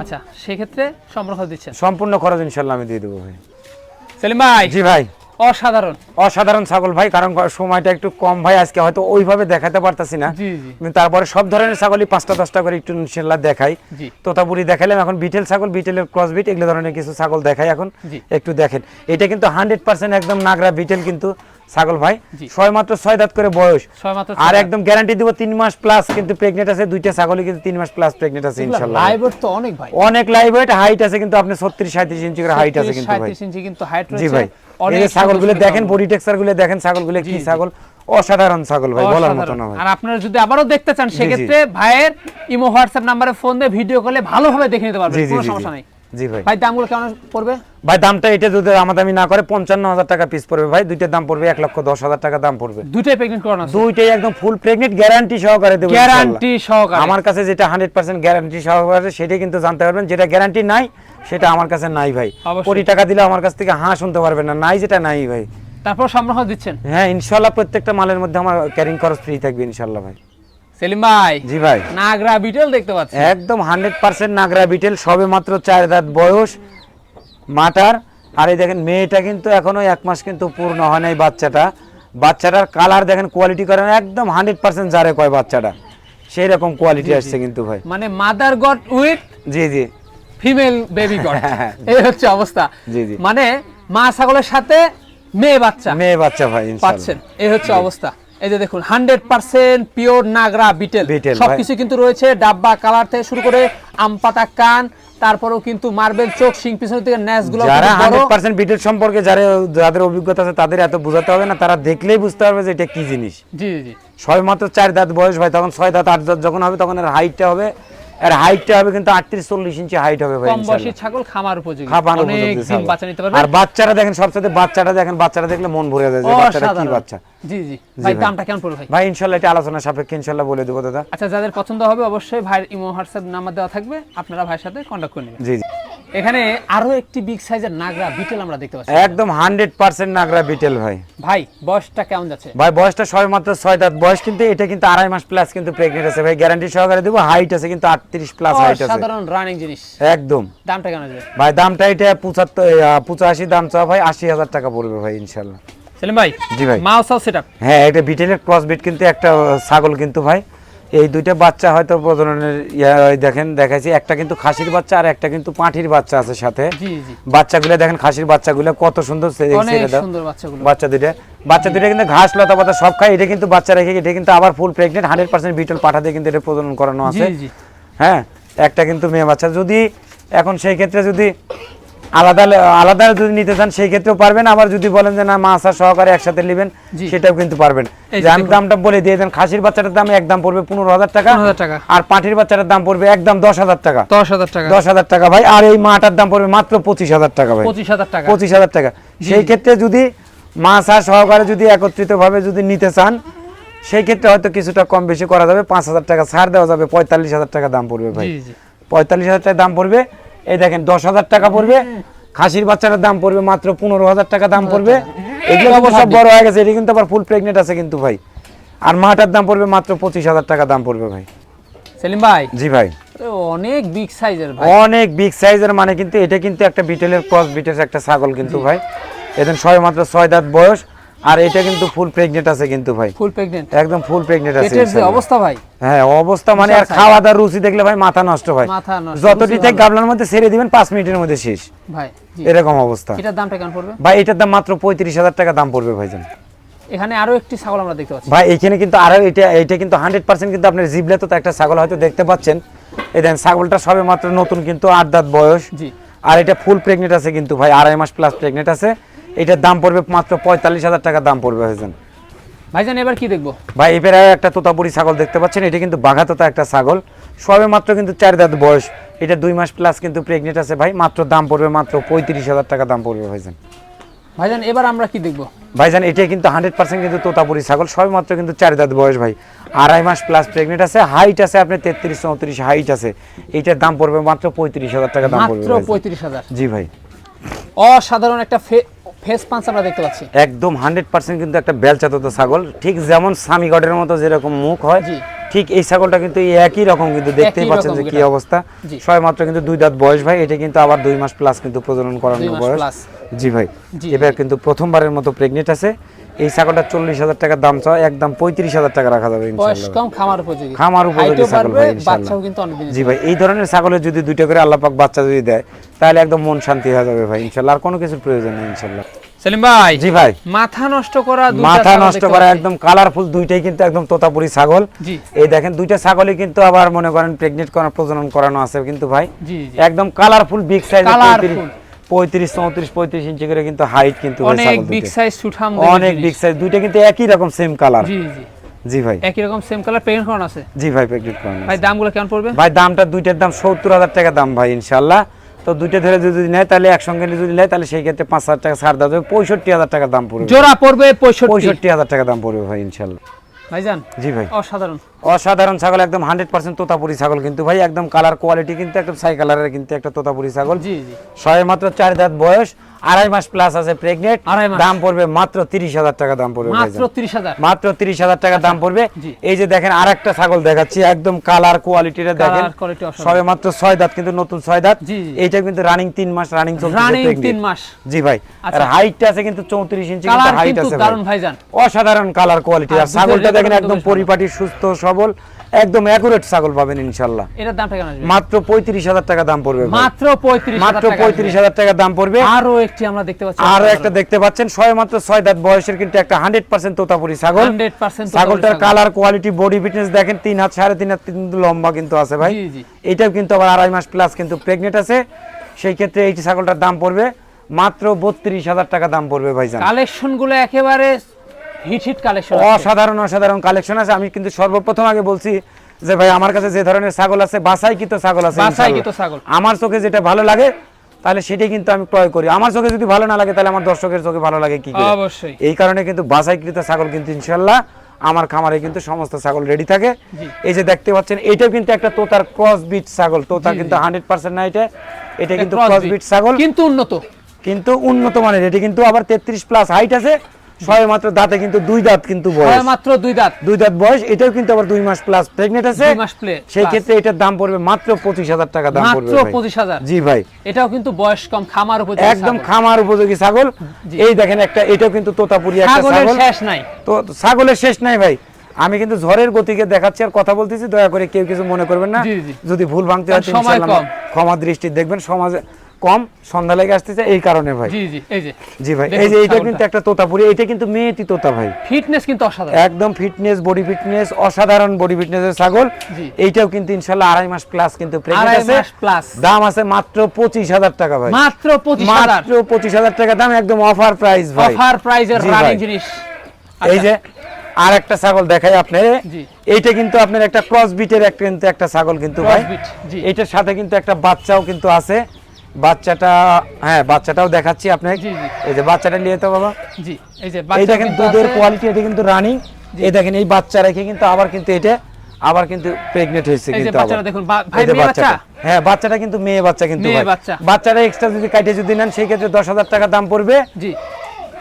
আচ্ছা সেক্ষেত্রে সম্পর্ক দিচ্ছেন? সম্পূর্ণ খরচ ইনশাল্লাহ আমি দিয়ে দেবো ভাই। সেলিম ভাই? জি ভাই। অসাধারণ। অসাধারণ ছাগল ভাই কারণ সময়টা একটু কম ভাই আজকে হয়তো ওইভাবে দেখাতে পারতাছি না। জি জি। কিন্তু তারপরে সব ধরনের ছাগলই পাঁচটা দশটা করে একটু ইনশাল্লাহ দেখাই। তোতাপুরি দেখালাম এখন বিটেল ছাগল বিটেলের ক্রস বিট এগুলো ধরনের কিছু ছাগল দেখাই এখন। একটু দেখেন। এটা কিন্তু হান্ড্রেড পার্সেন্ট একদম নাগরা বিটেল কিন্তু ছাগল ভাই। ছয় মাত্র ছয় দাঁত করে বয়স। আর একদম গ্যারান্টি দিব তিন মাস প্লাস কিন্তু প্রেগনেন্ট আছে দুইটা ছাগলই কিন্তু তিন মাস প্লাস প্রেগনেন্ট আছে ইনশাল্লাহ লাইভ তো অনেক ভাই। অনেক লাইভ ওয়েট হাইট আছে কিন্তু আপনি ছত্রিশ সাঁত্রিশ ইঞ্চি করে হাইট আছে কিন্তু ভাই। 37 ইঞ্চি কিন্তু হাইট জি ভাই এই ছাগলগুলো দেখেন বডি টেক্সচারগুলো দেখেন ছাগলগুলো কি। ছাগল? অসাধারণ ছাগল ভাই বলার মতো না ভাই। আর আপনারা যদি আবারও দেখতে চান সেক্ষেত্রে ভাইয়ের ইমো হোয়াটসঅ্যাপ নাম্বারে ফোন দিয়ে ভিডিও কলে ভালোভাবে দেখে নিতে পারবেন কোনো সমস্যা। নেই। জি ভাই। ভাই দামগুলো কেমন পড়বে? ভাই দামটা এটা যদি না করে পঞ্চান্ন হাজার টাকা পিস পড়বে ভাই দুইটার দাম পড়বে এক লক্ষ দশ হাজার টাকা দাম পড়বে। দুইটাই প্রেগনেন্ট করানো দুইটাই একদম ফুল প্রেগনেন্ট গ্যারান্টি সহকারে দেবো গ্যারান্টি সহকারে। আমার কাছে যেটা হান্ড্রেড পার্সেন্ট গ্যারান্টি সহকারে সেটাই কিন্তু জানতে পারবেন। যেটা গ্যারান্টি নাই সেটা আমার কাছে নাই ভাই। কোটি টাকা দিলে আমার কাছ থেকে হাঁ শুনতে পারবেন না। নাই যেটা নাই ভাই। তারপর সম্রাহ দিচ্ছেন? হ্যাঁ ইনশাল্লাহ প্রত্যেকটা মালের মধ্যে আমার ক্যারিং খরচ ফ্রি থাকবে ইনশাল্লাহ ভাই। সেলিম ভাই জি ভাই। নাগরা বিটেল দেখতে পাচ্ছি। একদম হান্ড্রেড পার্সেন্ট নাগরা বিটেল সবে মাত্র দাঁত বয়স মাটার। আর এই দেখেন মেয়েটা কিন্তু এখনও এক মাস কিন্তু পূর্ণ হয় নাই বাচ্চাটা। বাচ্চাটার কালার দেখেন কোয়ালিটি করেন একদম জারে কয় বাচ্চাটা। সেই রকম কোয়ালিটি আসছে কিন্তু ভাই। মানে মাদার গড উইথ জি জি। ফিমেল বেবি হ্যাঁ। এই হচ্ছে অবস্থা। জি, জি। মানে মা ছাগলের সাথে মেয়ে বাচ্চা। মেয়ে বাচ্চা ভাই পাচ্ছেন। এই হচ্ছে অবস্থা। এই যে দেখুন হান্ড্রেড পার্সেন্ট পিওর নাগরা বিটেল সবকিছু কিন্তু রয়েছে ডাব্বা কালার থেকে শুরু করে কান তারপরেও কিন্তু মার্বেল চোখ সিং পিছনের থেকে ন্যাসগুলো যারা হান্ড্রেড পার্সেন্ট বিটেল সম্পর্কে যারা যাদের অভিজ্ঞতা আছে তাদের এত বোঝাতে হবে না তারা দেখলেই বুঝতে পারবে যে এটা কি জিনিস। জি জি, ছয় মাত্র চার দাঁত বয়স ভাই তখন ছয় দাঁত আট দাঁত যখন হবে তখন এর হাইটটা হবে। এর হাইটটা হবে কিন্তু আটত্রিশ চল্লিশ ইঞ্চি হাইট হবে ভাই কম বয়সী ছাগল খামার উপযোগী। অনেক দিন। বাচ্চা নিতে পারবে। আর বাচ্চারা দেখেন সবচেয়ে বাচ্চাটা দেখেন বাচ্চাটা দেখলে মন ভরে যায় যে বাচ্চাটা কি বাচ্চা। জি জি। ভাই ভাই। দামটা কেমন পড়বে ভাই? ভাই ইনশাল্লাহ এটা আলোচনা সাপেক্ষে বলে দেবো দাদা। আচ্ছা যাদের পছন্দ হবে অবশ্যই ভাইয়ের ইমো হোয়াটসঅ্যাপ নাম্বার দেওয়া থাকবে। আপনারা ভাইয়ের সাথে করে নেবেন। জি জি। এখানে আরও একটি বিগ সাইজের নাগরা বিটেল আমরা দেখতে পাচ্ছি। একদম হান্ড্রেড পার্সেন্ট নাগরা বিটেল ভাই। ভাই বয়সটা কেমন যাচ্ছে? ভাই বয়সটা ছয় মাত্র ছয় দাঁত। বয়স কিন্তু এটা কিন্তু আড়াই মাস প্লাস কিন্তু আছে। ভাই গ্যারান্টি সহকারে দেবো হাইট আছে কিন্তু আটত্রিশ প্লাস হাইট আছে। সাধারণ রানিং জিনিস। একদম। দামটা কেমন ভাই দামটা এটা পঁচাত্তর পঁচাশি দাম চাওয়া ভাই আশি হাজার টাকা পড়বে ভাই ইনশাল্লাহ। সেলিম ভাই জি ভাই। সেটআপ হ্যাঁ এটা বিটেলের ক্রস বিট কিন্তু একটা ছাগল কিন্তু ভাই। এই দুইটা বাচ্চা হয়তো প্রজননের দেখেন দেখাইছি। একটা কিন্তু খাসির বাচ্চা আর একটা কিন্তু পাঁঠির বাচ্চা আছে সাথে। বাচ্চাগুলো দেখেন খাসির বাচ্চাগুলো কত সুন্দর বাচ্চা দুইটা। বাচ্চা দুইটা কিন্তু ঘাস লতা পাতা সব খায়। এটা কিন্তু বাচ্চা রেখে এটা কিন্তু আবার full pregnant hundred percent Beetal পাঠা দিয়ে কিন্তু এটা প্রজনন করানো আছে। হ্যাঁ একটা কিন্তু মেয়ে বাচ্চা। যদি এখন সেই ক্ষেত্রে যদি আলাদা আলাদা যদি নিতে চান সেই ক্ষেত্রেও পারবেন। আবার যদি বলেন যে না মাছ আর সহকারে একসাথে নেবেন সেটাও কিন্তু পারবেন। আমি দামটা বলে দিয়ে দেন খাসির বাচ্চাটার দাম একদম পড়বে পনেরো হাজার টাকা। টাকা। আর বাচ্চাটার দাম পড়বে একদম দশ হাজার টাকা। দশ হাজার টাকা। দশ হাজার টাকা ভাই। আর এই মাটার দাম পড়বে মাত্র পঁচিশ হাজার টাকা ভাই। পঁচিশ হাজার টাকা। পঁচিশ হাজার টাকা। সেই ক্ষেত্রে যদি মাছ আর সহকারে যদি একত্রিতভাবে যদি নিতে চান সেই ক্ষেত্রে হয়তো কিছুটা কম বেশি করা যাবে। পাঁচ হাজার টাকা ছাড় দেওয়া যাবে। পঁয়তাল্লিশ হাজার টাকা দাম পড়বে ভাই। পঁয়তাল্লিশ হাজার টাকা দাম পড়বে। এই দেখেন দশ হাজার টাকা পড়বে খাসির বাচ্চাটার দাম পড়বে মাত্র পনেরো হাজার টাকা দাম পড়বে। এগুলো আবার সব বড় হয়ে গেছে এটা কিন্তু আবার ফুল প্রেগনেন্ট আছে কিন্তু ভাই। আর মাটার দাম পড়বে মাত্র পঁচিশ হাজার টাকা দাম পড়বে ভাই। সেলিম ভাই? জি ভাই। অনেক বিগ সাইজের ভাই। অনেক বিগ সাইজের মানে কিন্তু এটা কিন্তু একটা বিটেলের ক্রস বিটের একটা ছাগল কিন্তু ভাই। এদিন ছয় মাত্র ছয় দাঁত বয়স। আর এটা কিন্তু ফুল প্রেগনেন্ট আছে কিন্তু ভাই। ফুল প্রেগনেন্ট একদম ফুল প্রেগনেন্ট আছে পেটের যে অবস্থা ভাই? হ্যাঁ অবস্থা মানে আর খাওয়া দাওয়ার রুচি দেখলে ভাই মাথা নষ্ট ভাই মাথা নষ্ট, যতটি থেকে গাবলার মধ্যে ছেড়ে দিবেন পাঁচ মিনিটের মধ্যে শেষ। ভাই এরকম অবস্থা। এটার দামটা কেমন পড়বে? ভাই এটার দাম মাত্র পঁয়ত্রিশ হাজার টাকা দাম পড়বে ভাইজান। এখানে আরও একটি ছাগল আমরা দেখতে পাচ্ছি। ভাই এখানে কিন্তু আরও এটা এটা কিন্তু হান্ড্রেড পার্সেন্ট কিন্তু আপনার জিবলে তো একটা ছাগল হয়তো দেখতে পাচ্ছেন। এই দেন ছাগলটা সবে মাত্র নতুন কিন্তু আট দাঁত বয়স। জি। আর এটা ফুল প্রেগনেন্ট আছে কিন্তু ভাই আড়াই মাস প্লাস প্রেগনেন্ট আছে। এটার দাম পড়বে মাত্র পঁয়তাল্লিশ হাজার টাকা দাম পড়বে ভাইজান। ভাইজান এবার কি দেখব? ভাই এবারে একটা তোতাপুরি ছাগল দেখতে পাচ্ছেন এটা কিন্তু বাঘা তোতা একটা ছাগল। সবে মাত্র কিন্তু চার দাঁত বয়স এটা দুই মাস প্লাস কিন্তু প্রেগনেন্ট আছে ভাই মাত্র দাম পড়বে মাত্র পঁয়ত্রিশ হাজার টাকা দাম পড়বে ভাইজান। ভাইজান এবার আমরা কি দেখব? ভাইজান এটা কিন্তু হান্ড্রেড পার্সেন্ট কিন্তু তোতাপুরি ছাগল সবে মাত্র কিন্তু চার দাঁত বয়স ভাই। আড়াই মাস প্লাস প্রেগনেন্ট আছে হাইট আছে আপনার তেত্রিশ চৌত্রিশ হাইট আছে। এইটার দাম পড়বে মাত্র পঁয়ত্রিশ হাজার টাকা দাম পড়বে পঁয়ত্রিশ হাজার। জি ভাই। অসাধারণ একটা ফেস পাঞ্চ আমরা দেখতে পাচ্ছি। একদম হান্ড্রেড পার্সেন্ট কিন্তু একটা বেলচাতত ছাগল। ঠিক যেমন স্বামীগড়ের মতো যেরকম মুখ হয় ঠিক এই ছাগলটা কিন্তু একই রকম কিন্তু দেখতেই পাচ্ছেন যে কি অবস্থা। সবাই মাত্র কিন্তু দুই দাঁত বয়স ভাই এটা কিন্তু আবার দুই মাস প্লাস কিন্তু প্রজনন করানোর বয়স। জি ভাই। এবার কিন্তু প্রথমবারের মতো প্রেগনেন্ট আছে। এই ছাগলটা চল্লিশ হাজার টাকা দাম চাও একদম পঁয়ত্রিশ হাজার টাকা রাখা যাবে খামার উপযোগী। খামার উপযোগী ছাগল ভাই জি ভাই এই ধরনের ছাগলের যদি দুইটা করে আল্লাহ পাক বাচ্চা যদি দেয় তাহলে একদম মন শান্তি হয়ে যাবে ভাই ইনশাল্লাহ। আর কোনো কিছুর প্রয়োজন নেই ইনশাল্লাহ। সেলিম ভাই জি ভাই। মাথা নষ্ট করা মাথা নষ্ট করা একদম কালারফুল দুইটাই কিন্তু একদম তোতাপুরি ছাগল। এই দেখেন দুইটা ছাগলই কিন্তু আবার মনে করেন প্রেগনেন্ট করা প্রজনন করানো আছে কিন্তু ভাই। জি জি। একদম কালারফুল বিগ সাইজ। পঁয়ত্রিশ চৌত্রিশ পঁয়ত্রিশ ইঞ্চি করে কিন্তু হাইট কিন্তু অনেক বিগ সাইজ সুঠাম অনেক বিগ সাইজ দুইটা কিন্তু একই রকম সেম কালার জি জি। জি ভাই। একই রকম সেম কালার করানো আছে? জি ভাই করানো ভাই দামগুলো কেমন পড়বে? ভাই দামটা দুইটার দাম সত্তর হাজার টাকা দাম ভাই ইনশাল্লাহ তো দুইটা ধরে যদি নেয় তাহলে একসঙ্গে যদি নেয় তাহলে সেই ক্ষেত্রে পাঁচ হাজার টাকা ছাড় দেওয়া যাবে। পঁয়ষট্টি হাজার টাকা দাম পড়বে। জোড়া পড়বে পঁয়ষট্টি। হাজার টাকা দাম পড়বে ভাই ইনশাল্লাহ ভাইজান জি ভাই। অসাধারণ। অসাধারণ ছাগল একদম হান্ড্রেড পার্সেন্ট তোতাপুরি ছাগল কিন্তু ভাই একদম কালার কোয়ালিটি কিন্তু একদম সাই কালারের কিন্তু একটা তোতাপুরি ছাগল। জি জি। মাত্র চার দাঁত বয়স আড়াই মাস প্লাস আছে প্রেগনেন্ট দাম পড়বে মাত্র তিরিশ হাজার টাকা দাম পড়বে মাত্র তিরিশ হাজার। মাত্র তিরিশ হাজার টাকা দাম পড়বে। এই যে দেখেন আর একটা ছাগল দেখাচ্ছি একদম কালার কোয়ালিটিটা দেখেন। অসাধারণ। সবে মাত্র ছয় দাঁত কিন্তু নতুন ছয় দাঁত। এইটা কিন্তু রানিং তিন মাস রানিং চলছে তিন মাস। জি ভাই আর আচ্ছা। হাইটটা আছে কিন্তু চৌত্রিশ ইঞ্চি হাইট আছে অসাধারণ কালার কোয়ালিটি আর ছাগলটা দেখেন একদম পরিপাটি সুস্থ সবল। একদম অ্যাকুরেট ছাগল পাবেন ইনশাল্লাহ এটার দামটা কেমন আসবে? মাত্র পঁয়ত্রিশ হাজার টাকা দাম পড়বে। মাত্র পঁয়ত্রিশ মাত্র পঁয়ত্রিশ হাজার টাকা দাম পড়বে। আরও একটি আমরা দেখতে পাচ্ছি। আরও একটা দেখতে পাচ্ছেন ছয় মাত্র ছয় দাঁত বয়সের কিন্তু একটা হান্ড্রেড পার্সেন্ট তোতাপুরি ছাগল। হান্ড্রেড পার্সেন্ট ছাগলটার কালার কোয়ালিটি বডি ফিটনেস দেখেন তিন হাত সাড়ে তিন হাত কিন্তু লম্বা কিন্তু আছে ভাই। জি জি। এটাও কিন্তু আবার আড়াই মাস প্লাস কিন্তু প্রেগনেন্ট আছে। সেই ক্ষেত্রে এই ছাগলটার দাম পড়বে মাত্র বত্রিশ হাজার টাকা দাম পড়বে ভাইজান। কালেকশনগুলো একেবারে হিট হিট কালেকশন অসাধারণ অসাধারণ কালেকশন আছে। আমি কিন্তু সর্বপ্রথম আগে বলছি যে ভাই আমার কাছে যে ধরনের ছাগল আছে বাসাই বাসাইকৃত ছাগল আছে। ছাগল। আমার চোখে যেটা ভালো লাগে তাহলে সেটাই কিন্তু আমি ক্রয় করি। আমার চোখে যদি ভালো না লাগে তাহলে আমার দর্শকের চোখে ভালো লাগে কি অবশ্যই। এই কারণে কিন্তু বাছাইকৃত ছাগল কিন্তু ইনশাল্লাহ আমার খামারে কিন্তু সমস্ত ছাগল রেডি থাকে। এই যে দেখতে পাচ্ছেন এটাও কিন্তু একটা তোতার ক্রস বিট ছাগল তোতা কিন্তু হান্ড্রেড পার্সেন্ট না এটা। এটা কিন্তু ক্রস বিট ছাগল। কিন্তু উন্নত। কিন্তু উন্নত মানের। এটি কিন্তু আবার তেত্রিশ প্লাস হাইট আছে। ছয় মাত্র দাঁতে কিন্তু দুই দাঁত কিন্তু বয়স। মাত্র দুই দাঁত। দুই দাঁত বয়স এটাও কিন্তু আবার দুই মাস প্লাস প্রেগনেন্ট আছে। দুই মাস প্লে সেই ক্ষেত্রে এটার দাম পড়বে মাত্র পঁচিশ হাজার টাকা দাম পড়বে মাত্র। পঁচিশ হাজার। জি ভাই। এটাও কিন্তু বয়স কম খামার উপযোগী একদম খামার উপযোগী ছাগল। এই দেখেন একটা এটাও কিন্তু তোতাপুরি একটা ছাগলের ছাগল। শেষ নাই। তো ছাগলের শেষ নাই ভাই। আমি কিন্তু ঝড়ের গতিকে দেখাচ্ছি আর কথা বলতেছি দয়া করে কেউ কিছু মনে করবেন না। যদি ভুল ভাঙতে হয়। ক্ষমা দৃষ্টি দেখবেন। সমাজে কম সন্ধ্যা লেগে আসতেছে এই কারণে ভাই। জি জি এই যে। জি ভাই এই যে এটা কিন্তু একটা তোতাপুরি এটা কিন্তু মেয়েটি তোতা ভাই। ফিটনেস কিন্তু অসাধারণ। একদম ফিটনেস বডি ফিটনেস অসাধারণ বডি ফিটনেসের ছাগল। এইটাও কিন্তু আড়াই মাস প্লাস কিন্তু প্রেগনেন্ট আড়াই আছে। প্লাস দাম আছে মাত্র পঁচিশ হাজার টাকা ভাই। মাত্র পঁচিশ হাজার। মাত্র পঁচিশ হাজার টাকা দাম একদম অফার প্রাইস ভাই। অফার প্রাইজের রানিং জিনিস। এই যে আর একটা ছাগল দেখাই আপনার এইটা কিন্তু আপনার একটা ক্রস বিটের একটা কিন্তু একটা ছাগল কিন্তু ভাই। এটার সাথে কিন্তু একটা বাচ্চাও কিন্তু আছে। বাচ্চাটা হ্যাঁ বাচ্চাটাও দেখাচ্ছি আপনাকে। এই যে বাচ্চাটা নিয়ে তো বাবা। জি এই যে এই দেখেন কিন্তু দুধের কোয়ালিটি এটা কিন্তু রানিং এই দেখেন এই বাচ্চা রেখে কিন্তু আবার কিন্তু এটা আবার কিন্তু হয়েছে কিন্তু বাচ্চাটা দেখুন ভাই মেয়ে বাচ্চা? হ্যাঁ বাচ্চাটা কিন্তু মেয়ে বাচ্চা কিন্তু। বাচ্চাটা এক্সট্রা যদি কাটিয়ে যদি নেন সেই ক্ষেত্রে দশ হাজার টাকা দাম পড়বে। জি।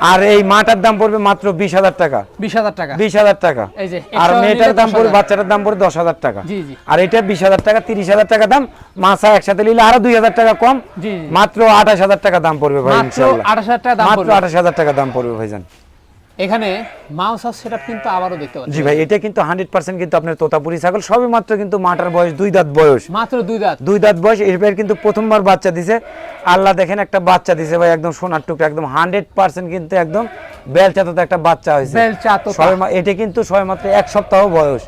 আর এই মাটার দাম পড়বে মাত্র বিশ হাজার টাকা। বিশ হাজার টাকা। বিশ হাজার টাকা। আর মেয়েটার দাম পড়বে বাচ্চাটার দাম পড়বে দশ হাজার টাকা। আর এটা বিশ হাজার টাকা তিরিশ হাজার টাকা দাম। মাছা একসাথে নিলে আরও দুই হাজার টাকা কম। মাত্র আঠাশ হাজার টাকা দাম পড়বে ভাই মাত্র ইনশাল্লাহ আঠাশ হাজার টাকা দাম মাত্র পড়বে। আঠাশ হাজার টাকা দাম পড়বে ভাইজান। এখানে মাউস হাউস সেটআপ কিন্তু আবারও দেখতে পাচ্ছি। জি ভাই এটা কিন্তু হান্ড্রেড পার্সেন্ট কিন্তু আপনার তোতাপুরি ছাগল সবে মাত্র কিন্তু মাটার বয়স দুই দাঁত বয়স। মাত্র দুই দাঁত। দুই দাঁত বয়স এবার কিন্তু প্রথমবার বাচ্চা দিছে। আল্লাহ দেখেন একটা বাচ্চা দিছে ভাই একদম সোনার টুকরা একদম হান্ড্রেড পার্সেন্ট কিন্তু একদম বেলচাতে একটা বাচ্চা হয়েছে। সবে এটা কিন্তু সবে মাত্র এক সপ্তাহ বয়স।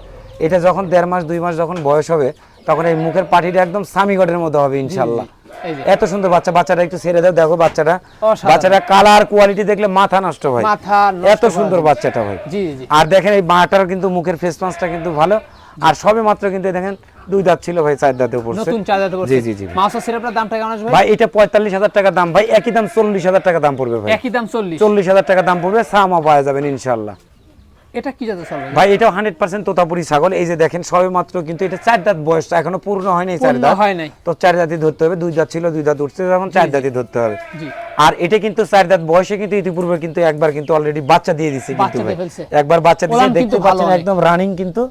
এটা যখন দেড় মাস দুই মাস যখন বয়স হবে তখন এই মুখের পাটিটা একদম সামিগডের মতো হবে ইনশাল্লাহ এত সুন্দর বাচ্চা বাচ্চাটা একটু ছেড়ে দাও দেখো বাচ্চাটা। বাচ্চাটা কালার কোয়ালিটি দেখলে মাথা নষ্ট মাথা এত সুন্দর বাচ্চাটা জি আর দেখেন এই মাটার কিন্তু মুখের ফেস মাস্কটা কিন্তু ভালো। আর সবে মাত্র কিন্তু দেখেন দুই দাঁত ছিল ভাই চার দাঁতে পড়ছে নতুন চার্জার তো জি জি জি। হাউস সেটআপের দামটা কেমন আসবে ভাই? এটা পঁয়তাল্লিশ হাজার টাকা দাম। ভাই একই দাম চল্লিশ হাজার টাকা দাম পড়বে ভাই। একই দাম চল্লিশ। চল্লিশ হাজার টাকা দাম পড়বে সামা পাওয়া যাবেন ইনশাল্লাহ এটা কি জাতের ছাগল? ভাই হান্ড্রেড পার্সেন্ট তোতাপুরি ছাগল। এই যে দেখেন সবে মাত্র কিন্তু এটা চার দাঁত বয়স এখনও পূর্ণ চার দাঁত। হয় নাই। তো চার দাঁতই ধরতে হবে দুই দাঁত ছিল দুই দাঁত উঠছে যখন চার দাঁতই ধরতে হবে। জি। আর এটা কিন্তু চার দাঁত বয়সে কিন্তু ইতিপূর্বে কিন্তু একবার কিন্তু অলরেডি বাচ্চা দিয়ে দিচ্ছে কিন্তু ভাই। দিয়ে একবার বাচ্চা দিচ্ছে দেখতে পাচ্ছেন একদম রানিং কিন্তু।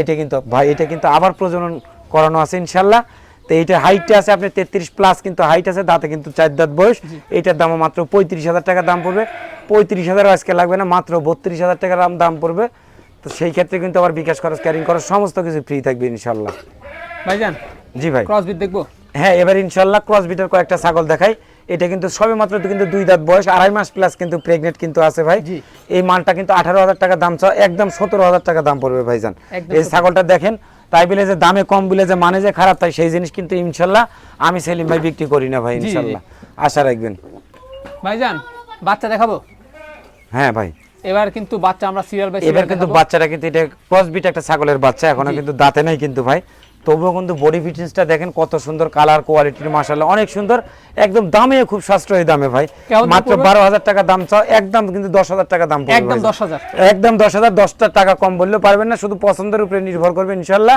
এটা কিন্তু ভাই এটা কিন্তু আবার প্রজনন করানো আছে ইনশাল্লাহ। তো হাইটটা আছে আপনি তেত্রিশ প্লাস কিন্তু হাইট আছে দাঁতে কিন্তু চার দাঁত বয়স। এইটার দাম মাত্র পঁয়ত্রিশ হাজার টাকা দাম পড়বে। পঁয়ত্রিশ হাজার আজকে লাগবে না মাত্র বত্রিশ হাজার টাকা দাম পড়বে। তো সেই ক্ষেত্রে কিন্তু আবার বিকাশ খরচ ক্যারিং খরচ সমস্ত কিছু ফ্রি থাকবে ইনশাল্লাহ। ভাইজান জি ভাই। ক্রসবিট দেখব? হ্যাঁ এবার ইনশাল্লাহ ক্রস বিটের কয়েকটা ছাগল দেখাই। এটা কিন্তু সবে মাত্র কিন্তু দুই দাঁত বয়স আড়াই মাস প্লাস কিন্তু প্রেগনেন্ট কিন্তু আছে ভাই। এই মালটা কিন্তু আঠারো হাজার টাকা দাম একদম সতেরো হাজার টাকা দাম পড়বে ভাইজান। এই ছাগলটা দেখেন তাই বলে যে দামে কম বলে যে মানে যে খারাপ তাই সেই জিনিস কিন্তু ইনশাল্লাহ আমি সেলিম ভাই বিক্রি করি না ভাই। ইনশাল্লাহ। আশা রাখবেন। ভাইজান বাচ্চা দেখাবো? হ্যাঁ ভাই। এবার কিন্তু বাচ্চা আমরা সিরিয়াল বাই এবার কিন্তু বাচ্চাটা কিন্তু এটা ক্রস বিট একটা ছাগলের বাচ্চা এখনও কিন্তু দাঁতে নাই কিন্তু ভাই। তবুও কিন্তু বডি ফিটনেসটা দেখেন কত সুন্দর কালার কোয়ালিটির মাসাল্লাহ অনেক সুন্দর একদম দামে খুব সাশ্রয়ী দামে ভাই। মাত্র বারো হাজার টাকা দাম চাও একদম কিন্তু দশ হাজার টাকা দাম একদম দশ হাজার। একদম দশ হাজার দশটা টাকা কম বললেও পারবেন না শুধু পছন্দের উপরে নির্ভর করবে ইনশাল্লাহ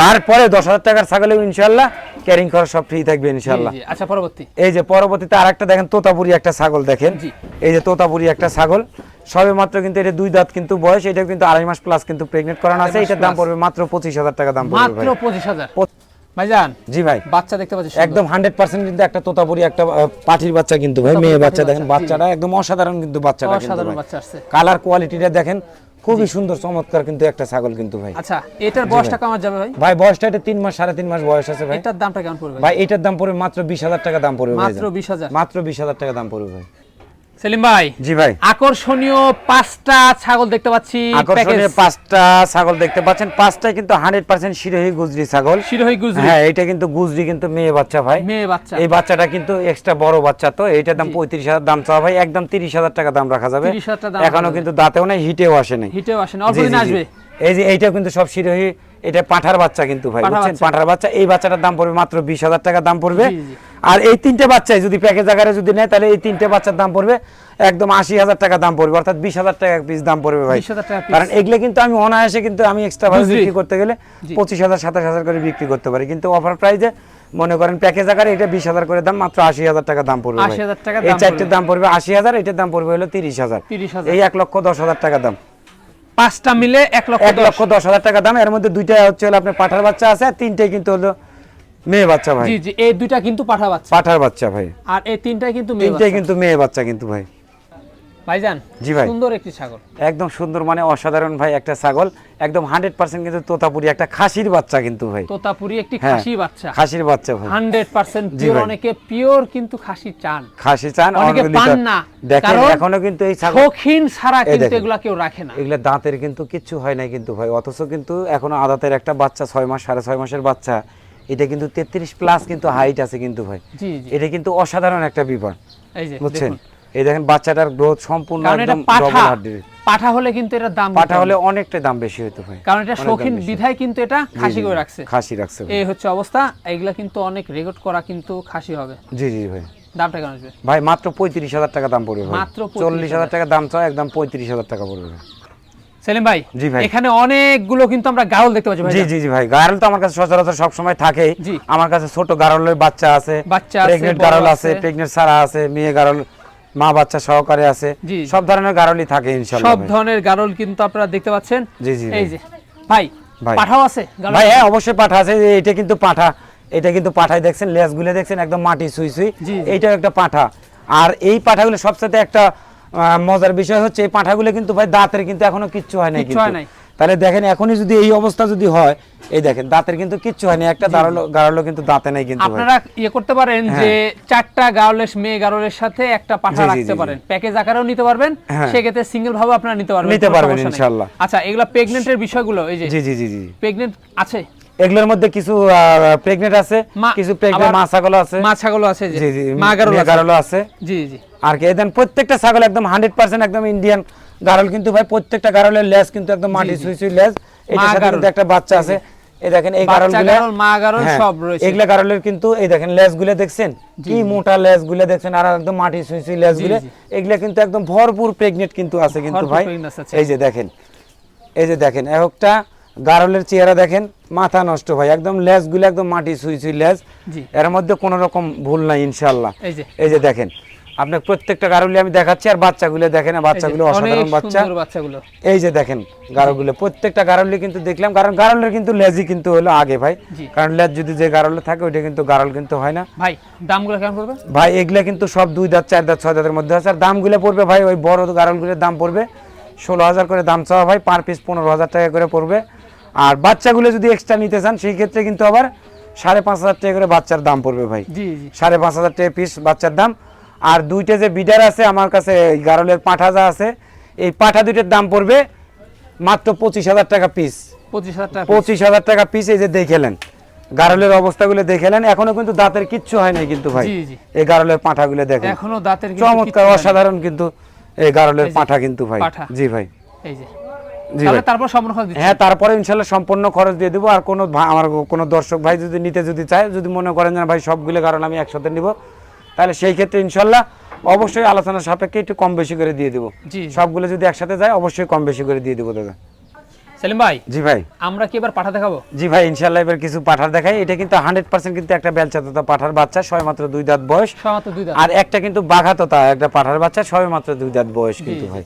তারপর দশ হাজার টাকার ছাগলেও ইনশাল্লাহ ক্যারিং খরচ সব ফ্রি থাকবে ইনশাল্লাহ আচ্ছা পরবর্তী। এই যে পরবর্তীতে আরেকটা দেখেন তোতাপুরি একটা ছাগল দেখেন। এই যে তোতাপুরি একটা ছাগল সবে মাত্র কিন্তু এটা দুই দাঁত কিন্তু বয়স এটা কিন্তু আড়াই মাস প্লাস কিন্তু প্রেগনেন্ট করানো আছে। এটার দাম পড়বে মাত্র পঁচিশ হাজার টাকা দাম পড়বে মাত্র পঁচিশ হাজার। ভাইজান জি ভাই। বাচ্চা দেখতে পাচ্ছি। একদম হান্ড্রেড পার্সেন্ট কিন্তু একটা তোতাপুরি একটা বাচ্চা কিন্তু ভাই মেয়ে বাচ্চা দেখেন বাচ্চাটা একদম অসাধারণ কিন্তু বাচ্চাটা অসাধারণ বাচ্চা আসছে। কালার কোয়ালিটিটা দেখেন খুবই সুন্দর চমৎকার কিন্তু একটা ছাগল কিন্তু ভাই। আচ্ছা এটার বয়সটা কেমন যাবে ভাই? ভাই বয়সটা এটা তিন মাস সাড়ে তিন মাস বয়স আছে ভাই। এটার দামটা কেমন পড়বে? ভাই এটার দাম পড়বে মাত্র বিশ হাজার টাকা দাম পড়বে মাত্র ভাইজান। বিশ হাজার। মাত্র বিশ হাজার টাকা দাম পড়বে ভাই। সেলিম ভাই জি ভাই। আকর্ষণীয় পাঁচটা ছাগল দেখতে পাচ্ছি আকর্ষণীয় পাঁচটা ছাগল দেখতে পাচ্ছেন। পাঁচটাই কিন্তু হান্ড্রেড পার্সেন্ট শিরোহী গুজরি ছাগল। শিরোহী গুজরি। হ্যাঁ এটা কিন্তু গুজরি কিন্তু মেয়ে বাচ্চা ভাই। মেয়ে বাচ্চা। এই বাচ্চাটা কিন্তু এক্সট্রা বড় বাচ্চা তো। এইটার দাম পঁয়ত্রিশ হাজার দাম চাওয়া ভাই। একদম তিরিশ হাজার টাকা দাম রাখা যাবে। 30,000 টাকা এখনও কিন্তু দাঁতেও নাই হিটেও আসে নাই। হিটেও আসে না অল্প দিন। আসবে। এই যে এইটাও কিন্তু সব শিরোহী এটা পাঠার বাচ্চা কিন্তু ভাই বুঝছেন পাঠার বাচ্চা এই বাচ্চাটার দাম পড়বে মাত্র বিশ হাজার টাকা দাম পড়বে। আর এই তিনটে বাচ্চায় যদি প্যাকেজ আকারে যদি নেয় তাহলে এই তিনটে বাচ্চার দাম পড়বে একদম আশি হাজার টাকা দাম পড়বে অর্থাৎ বিশ হাজার টাকা পিস দাম পড়বে ভাই 20,000 টাকা piece। কারণ এগুলো কিন্তু আমি অনায়াসে কিন্তু আমি এক্সট্রা ভাবে বিক্রি করতে গেলে। পঁচিশ হাজার সাতাশ হাজার করে বিক্রি করতে পারি কিন্তু অফার প্রাইজে মনে করেন প্যাকেজ আকারে এটা বিশ হাজার করে দাম মাত্র আশি হাজার টাকা দাম পড়বে ভাই। 80,000 টাকা এই দাম চারটের পড়বে। দাম পড়বে আশি হাজার এটার দাম পড়বে হলো তিরিশ হাজার 30,000 এই এক লক্ষ দশ হাজার টাকা দাম পাঁচটা মিলে এক লক্ষ এক লক্ষ দশ। হাজার টাকা দাম। এর মধ্যে দুইটা হচ্ছে হলো আপনার পাঠার বাচ্চা আছে আর তিনটাই কিন্তু হলো মেয়ে বাচ্চা ভাই। জি জি এই দুইটা কিন্তু পাঠা বাচ্চা। পাঠার বাচ্চা ভাই। আর এই তিনটাই কিন্তু মেয়ে তিনটে বাচ্চা। কিন্তু মেয়ে বাচ্চা কিন্তু ভাই। ভাইজান জি ভাই। সুন্দর একটি ছাগল। একদম সুন্দর মানে অসাধারণ ভাই একটা ছাগল। একদম হান্ড্রেড পার্সেন্ট কিন্তু তোতাপুরি একটা খাসির বাচ্চা কিন্তু ভাই। তোতাপুরি একটি হ্যাঁ, খাসি বাচ্চা। খাসির বাচ্চা ভাই। হান্ড্রেড পার্সেন্ট জি পিওর অনেকে পিওর কিন্তু খাসি চান। খাসি চান অনেকে পান না, দেখেন এখনও কিন্তু এই ছাগল শৌখিন ছাড়া কিন্তু এগুলা কেউ রাখে না। এগুলা দাঁতের কিন্তু কিচ্ছু হয় না কিন্তু ভাই অথচ কিন্তু এখনও আদাতের একটা বাচ্চা ছয় মাস সাড়ে ছয় মাসের বাচ্চা। এটা কিন্তু তেত্রিশ প্লাস কিন্তু হাইট আছে কিন্তু ভাই। এটা কিন্তু অসাধারণ একটা বিপদ বুঝছেন। এই দেখেন বাচ্চাটার গ্রোথ সম্পূর্ণ একদম পাঠা। পাঠা হলে কিন্তু এটা দাম পাঠা হলে অনেকটা দাম বেশি হতো ভাই কারণ এটা শৌখিন বিধায় কিন্তু এটা খাসি করে রাখছে। খাসি রাখছে এই হচ্ছে অবস্থা। এইগুলা কিন্তু অনেক রেকর্ড করা কিন্তু খাসি হবে। জি জি ভাই। দামটা কেমন আসবে ভাই মাত্র পঁয়ত্রিশ হাজার টাকা দাম পড়বে মাত্র 35,000 চল্লিশ হাজার টাকা দাম চাও একদম পঁয়ত্রিশ হাজার টাকা পড়বে। সেলিম ভাই জি ভাই। এখানে অনেকগুলো কিন্তু আমরা গাউল দেখতে পাচ্ছি ভাই। জি জি জি ভাই। গারল তো আমার কাছে সচরাচর সব সময় থাকে আমার কাছে ছোট গারলের বাচ্চা আছে বাচ্চা আছে, প্রেগনেন্ট বড় গারল আছে। প্রেগনেন্ট সারা আছে মেয়ে গারল মা বাচ্চা সহকারে আছে সব ধরনের গারলই থাকে ইনশাআল্লাহ সব ধরনের গারল কিন্তু আপনারা দেখতে পাচ্ছেন। জি, জি, এই যে ভাই। পাঠাও আছে ভাই হ্যাঁ অবশ্যই পাঠা আছে এটা কিন্তু পাঠা এটা কিন্তু পাঠাই দেখছেন লেজ গুলে দেখছেন একদম মাটি সুই সুই। এইটাও একটা পাঠা। আর এই পাঠাগুলো সবসাথে একটা মজার বিষয় হচ্ছে এই পাঠাগুলো কিন্তু ভাই দাঁতের কিন্তু এখনও কিচ্ছু হয় নাই কিন্তু হয় নাই। তাহলে দেখেন এখনই যদি এই অবস্থা যদি হয় এই দেখেন দাঁতের কিন্তু কিচ্ছু হয়নি একটা দাঁড়াল গাড়ালো কিন্তু দাঁতে নাই কিন্তু আপনারা ইয়ে করতে পারেন হ্যাঁ। যে চারটা গাউলের মেয়ে গাউলের সাথে একটা পাঠা রাখতে পারেন। প্যাকেজ আকারেও নিতে পারবেন হ্যাঁ। সেক্ষেত্রে সিঙ্গেল ভাবে আপনারা নিতে পারবেন নিতে পারবেন, ইনশাআল্লাহ। আচ্ছা এগুলা প্রেগনেন্টের বিষয়গুলো এই যে জি জি জি জি। প্রেগনেন্ট আছে? এগুলোর মধ্যে কিছু প্রেগনেন্ট আছে কিছু প্রেগনেন্ট মা ছাগল আছে। মা ছাগল আছে জি জি মা গারল আছে। জি জি। আর কি দেন প্রত্যেকটা ছাগল একদম হান্ড্রেড পার্সেন্ট একদম ইন্ডিয়ান গারল কিন্তু ভাই প্রত্যেকটা গারলের লেজ কিন্তু একদম মাটি। সুই সুই লেজ। এটার সাথে কিন্তু একটা বাচ্চা আছে। এই দেখেন এই বাচ্চা গারলগুলো মা গারল সব রয়েছে। এগুলা গারলের কিন্তু এই দেখেন লেজগুলো দেখছেন কি মোটা লেজগুলো দেখছেন? আর একদম মাটি সুই সুই লেজগুলো এগুলা কিন্তু একদম ভরপুর প্রেগনেন্ট কিন্তু আছে কিন্তু ভাই। এই যে দেখেন এই যে দেখেন একটা গারলের চেহারা দেখেন। মাথা নষ্ট ভাই একদম লেজগুলো একদম মাটি সুই সুই লেজ এর মধ্যে কোনো রকম ভুল নাই যে। এই যে দেখেন আপনার প্রত্যেকটা গারুলি আমি দেখাচ্ছি আর বাচ্চাগুলো দেখেন বাচ্চাগুলো অসাধারণ বাচ্চা। বাচ্চাগুলো। এই যে দেখেন গারলগুলো প্রত্যেকটা গারলি কিন্তু দেখলাম কারণ গারলের কিন্তু লেজি কিন্তু হলো আগে ভাই। কারণ লেজ যদি যে গারলে থাকে ওইটা কিন্তু গারল কিন্তু হয় না। ভাই দামগুলো কেমন পড়বে? ভাই এগুলা কিন্তু সব দুই দাঁত চার দাঁত ছয় দাঁতের মধ্যে আছে। আর দামগুলো পড়বে ভাই ওই বড় গারলগুলোর দাম পড়বে ষোলো হাজার করে দাম চাওয়া ভাই পার পিস পনেরো হাজার টাকা করে পড়বে। আর বাচ্চাগুলো যদি এক্সট্রা নিতে চান সেই ক্ষেত্রে কিন্তু আবার সাড়ে পাঁচ হাজার টাকা করে বাচ্চার দাম পড়বে ভাই। সাড়ে পাঁচ হাজার টাকা পিস বাচ্চার দাম। আর দুইটা যে বিডার আছে আমার কাছে গারলের পাঠা যা আছে এই পাঠা দুইটার দাম পড়বে মাত্র পঁচিশ হাজার টাকা পিস পঁচিশ হাজার টাকা পিস এই যে দেখেলেন গারলের অবস্থাগুলো দেখেলেন এখনও কিন্তু দাঁতের কিচ্ছু হয় নাই কিন্তু ভাই। এই গারলের পাঠাগুলো দেখেন। এখনও দাঁতের চমৎকার অসাধারণ কিন্তু এই গারলের পাঠা কিন্তু ভাই। জি ভাই। এই যে। জি তাহলে ভাই। তারপর সম্পূর্ণ খরচ হ্যাঁ তারপরে ইনশাল্লাহ সম্পূর্ণ খরচ দিয়ে দেবো। আর কোনো আমার কোনো দর্শক ভাই যদি নিতে যদি চায় যদি মনে করেন যে ভাই সবগুলো কারণ আমি একসাথে নিব তাহলে সেই ক্ষেত্রে ইনশাল্লাহ অবশ্যই আলোচনা সাপেক্ষে একটু কম বেশি করে দিয়ে দেবো। সবগুলো যদি একসাথে যায় অবশ্যই কম বেশি করে দিয়ে দেবো দাদা। সেলিম ভাই জি ভাই। আমরা কি এবার পাঠা দেখাবো? জি ভাই এবার কিছু পাঠার দেখাই। এটা কিন্তু হান্ড্রেড পার্সেন্ট কিন্তু একটা পাঠার বাচ্চা ছয় মাত্র দুই দাঁত বয়স। সমাত্র দুই দাঁত। আর একটা কিন্তু বাঘা তোতা একটা পাঠার বাচ্চা ছয় মাত্র দুই দাঁত বয়স কিন্তু ভাই।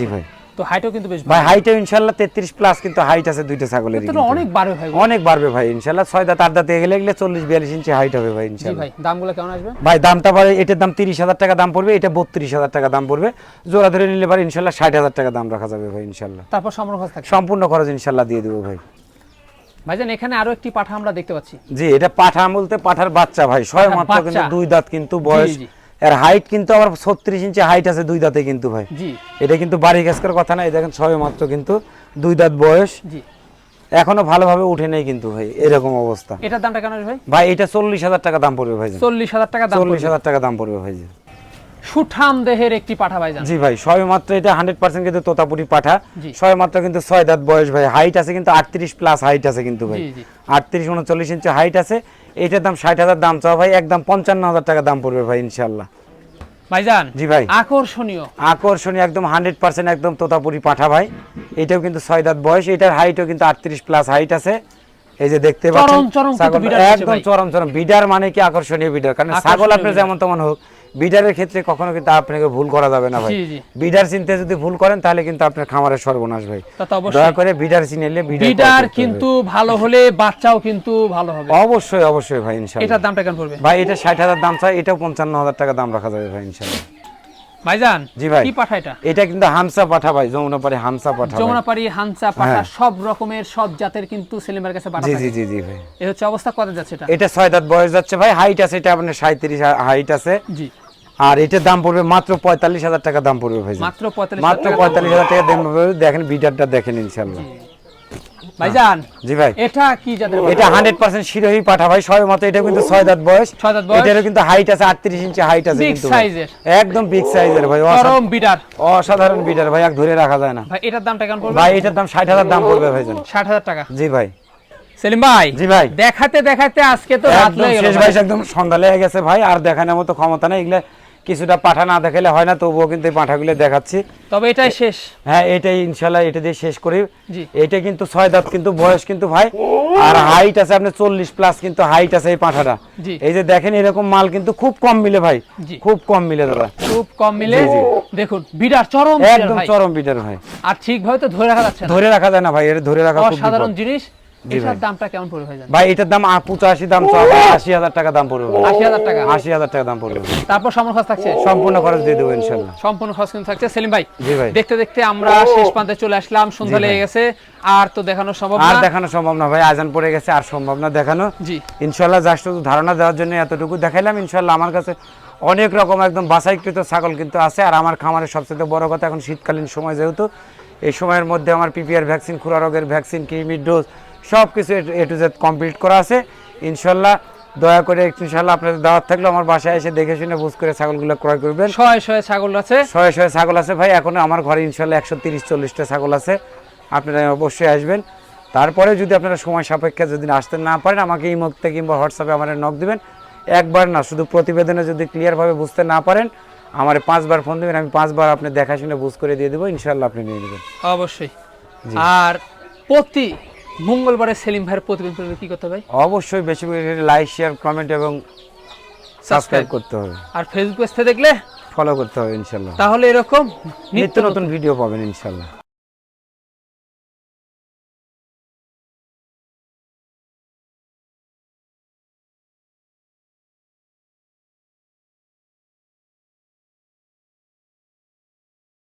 জি ভাই। তো হাইটও কিন্তু বেশ ভাই হাইটে ইনশাল্লাহ তেত্রিশ প্লাস কিন্তু হাইট আছে দুইটা ছাগলের অনেক বাড়বে ভাই অনেক বাড়বে ভাই ইনশাল্লাহ। ছয় দাঁত আট দাঁতে গেলে গেলে চল্লিশ বিয়াল্লিশ ইঞ্চি হাইট হবে ভাই জি ভাই দামগুলো কেমন আসবে? ভাই দামটা পরে এটার দাম তিরিশ হাজার টাকা দাম পড়বে এটা বত্রিশ হাজার টাকা দাম পড়বে। জোড়া ধরে নিলে পারে ইনশাল্লাহ ষাট হাজার টাকা দাম রাখা যাবে ভাই ইনশাল্লাহ। তারপর সম্পূর্ণ খরচ থাকবে। সম্পূর্ণ খরচ ইনশাল্লাহ দিয়ে দেবো ভাই। ভাইজান এখানে আরও একটি পাঠা আমরা দেখতে পাচ্ছি। জি এটা পাঠা বলতে পাঠার বাচ্চা ভাই ছয় মাত্র কিন্তু দুই দাঁত কিন্তু বয়স। এর হাইট কিন্তু আমার ছত্রিশ ইঞ্চি হাইট আছে দুই দাঁতে কিন্তু ভাই। এটা কিন্তু বাড়ি গাছকার কথা না এই দেখেন ছয় মাত্র কিন্তু দুই দাঁত বয়স। এখনও ভালোভাবে উঠে নেই কিন্তু ভাই এরকম অবস্থা। এটার দামটা কেন ভাই? ভাই এটা চল্লিশ হাজার টাকা দাম পড়বে ভাই। চল্লিশ হাজার টাকা চল্লিশ হাজার টাকা দাম পড়বে ভাই। সুঠাম দেহের একটি পাঠা ভাইজান। জি ভাই সবে মাত্র এটা হান্ড্রেড পার্সেন্ট কিন্তু তোতাপুরি পাঠা। সবে মাত্র কিন্তু ছয় দাঁত বয়স ভাই। হাইট আছে কিন্তু আটত্রিশ প্লাস হাইট আছে কিন্তু ভাই। আটত্রিশ উনচল্লিশ ইঞ্চি হাইট আছে। এটার দাম ষাট হাজার দাম চাও ভাই। একদম পঞ্চান্ন হাজার টাকা দাম পড়বে ভাই ইনশাল্লাহ ভাইজান জি ভাই। আকর্ষণীয়। আকর্ষণীয় একদম হান্ড্রেড পার্সেন্ট একদম তোতাপুরি পাঠা ভাই। এটাও কিন্তু ছয় দাঁত বয়স। এটার হাইটও কিন্তু আটত্রিশ প্লাস হাইট আছে। এই যে দেখতে পাচ্ছেন একদম চরম চরম। বিডার মানে কি আকর্ষণীয় বিডার কারণ ছাগল আপনার যেমন তেমন হোক। বিডারের ক্ষেত্রে কখনো কিন্তু আপনাকে ভুল করা যাবে না ভাই। বিডার চিনতে যদি ভুল করেন তাহলে কিন্তু আপনার খামারের সর্বনাশ ভাই। দয়া করে বিডার চিনেলে বিডার কিন্তু ভালো হলে বাচ্চাও কিন্তু ভালো হবে। অবশ্যই অবশ্যই ভাই ইনশাআল্লাহ এটার দামটা কেমন পড়বে? ভাই এটা ষাট হাজার দাম চাই এটাও পঞ্চান্ন হাজার টাকা দাম রাখা যাবে ভাই ইনশাল্লাহ। ভাইজান জি ভাই। কি পাঠা এটা? এটা কিন্তু হামসা পাঠা ভাই যমুনা পারে হামসা পাঠা যমুনাপাড়ি হানসা পাঠা হ্যাঁ। সব রকমের সব জাতের কিন্তু সেলিমের কাছে পাঠা জি জি জি জি ভাই। এই হচ্ছে অবস্থা কত যাচ্ছে এটা? এটা ছয় দাঁত বয়স যাচ্ছে ভাই হাইট আছে এটা আপনার সাঁত্রিশ হাইট আছে। জি। আর এটার দাম পড়বে মাত্র পঁয়তাল্লিশ হাজার টাকা দাম পড়বে ভাই। মাত্র পঁয়তাল্লিশ মাত্র পঁয়তাল্লিশ হাজার টাকা দাম পড়বে। দেখেন বিটারটা দেখেন ইনশাল্লাহ ভাইজান জি ভাই। এটা কি জাতের এটা হান্ড্রেড পার্সেন্ট শিরোহী পাঠা ভাই সবাই এটা কিন্তু ছয় দাঁত বয়স। ছয় দাঁত বয়স। এটারও কিন্তু হাইট আছে আটত্রিশ ইঞ্চি হাইট আছে কিন্তু ভাই। একদম বিগ সাইজের ভাই অসা- বিডার অসাধারণ বিটার ভাই এক ধরে রাখা যায় না। ভাই এটার দামটা কেমন পড়বে? ভাই এটার দাম ষাট হাজার দাম পড়বে ভাই ষাট টাকা। জি ভাই। সেলিম ভাই জি ভাই। দেখাতে দেখাতে আজকে তো রাত লেগে গেল শেষ। ভাই একদম সন্ধ্যা লেগে গেছে ভাই আর দেখানোর মতো ক্ষমতা নেই। এগুলা কিছুটা পাঠা না দেখালে হয় না তবুও কিন্তু এই পাঠাগুলো দেখাচ্ছি। তবে এটাই শেষ। হ্যাঁ এটাই ইনশাল্লাহ এটা দিয়ে শেষ করি। এটা কিন্তু ছয় দাঁত কিন্তু বয়স কিন্তু ভাই। আর হাইট আছে আপনার চল্লিশ প্লাস কিন্তু হাইট আছে এই পাঠাটা। এই যে দেখেন এরকম মাল কিন্তু খুব কম মিলে ভাই। খুব কম মিলে দাদা। খুব কম মিলে। দেখুন বিডার চরম একদম চরম বিটার ভাই। আর ঠিকভাবে তো ধরে রাখা যাচ্ছে ধরে রাখা যায় না ভাই এটা ধরে রাখা সাধারণ জিনিস। দামটা কেমন পড়বে ভাই এটার দাম পঁচাশি দাম আশি হাজার টাকা দাম পড়বে ভাই। আশি হাজার টাকা। আশি হাজার টাকা দাম পড়বে তারপর সমর খরচ থাকছে? সম্পূর্ণ খরচ দিয়ে দেবো ইনশাল্লাহ। সম্পূর্ণ খরচ কিন্তু থাকছে। সেলিম ভাই জি ভাই। দেখতে দেখতে আমরা শেষ প্রান্তে চলে আসলাম। সন্ধ্যা লেগে গেছে। আর তো দেখানো সম্ভব আর না দেখানো সম্ভব না ভাই আজান পড়ে গেছে আর সম্ভব না দেখানো। জি। ইনশাল্লাহ জাস্ট ধারণা দেওয়ার জন্য এতটুকু দেখাইলাম। ইনশাল্লাহ আমার কাছে অনেক রকম একদম বাছাইকৃত ছাগল কিন্তু আছে। আর আমার খামারের সবচেয়ে বড় কথা এখন শীতকালীন সময় যেহেতু এই সময়ের মধ্যে আমার পিপিআর ভ্যাকসিন খুরা রোগের ভ্যাকসিন কিমির ডোজ সব কিছু এ টু জেড কমপ্লিট করা আছে। ইনশাল্লাহ দয়া করে ইনশাল্লাহ আপনাদের দাওয়াত থাকলে আমার বাসায় এসে দেখে শুনে বুঝ করে ছাগলগুলো ক্রয় করবেন। শয়ে শয়ে ছাগল আছে? শয়ে শয়ে ছাগল আছে ভাই এখনও আমার ঘরে ইনশাল্লাহ একশো তিরিশ চল্লিশটা ছাগল আছে। আপনারা অবশ্যই আসবেন। তারপরে যদি আপনারা সময় সাপেক্ষে যদি আসতে না পারেন আমাকে এই মুহূর্তে কিংবা হোয়াটসঅ্যাপে আমার নক দিবেন। একবার না শুধু প্রতিবেদনে যদি ক্লিয়ারভাবে বুঝতে না পারেন আমার পাঁচবার ফোন দেবেন আমি পাঁচবার আপনি দেখা শুনে বুঝ করে দিয়ে দেবো। ইনশাল্লাহ আপনি নিয়ে নেবেন। অবশ্যই। আর প্রতি মঙ্গলবারে সেলিম ভাইয়ের প্রতিবেদন পেলে কি করতে হবে অবশ্যই বেশি বেশি লাইক শেয়ার কমেন্ট এবং সাবস্ক্রাইব করতে হবে। আর ফেসবুক পেজ দেখলে ফলো করতে হবে ইনশাল্লাহ। তাহলে এরকম নিত্য নতুন ভিডিও পাবেন ইনশাল্লাহ।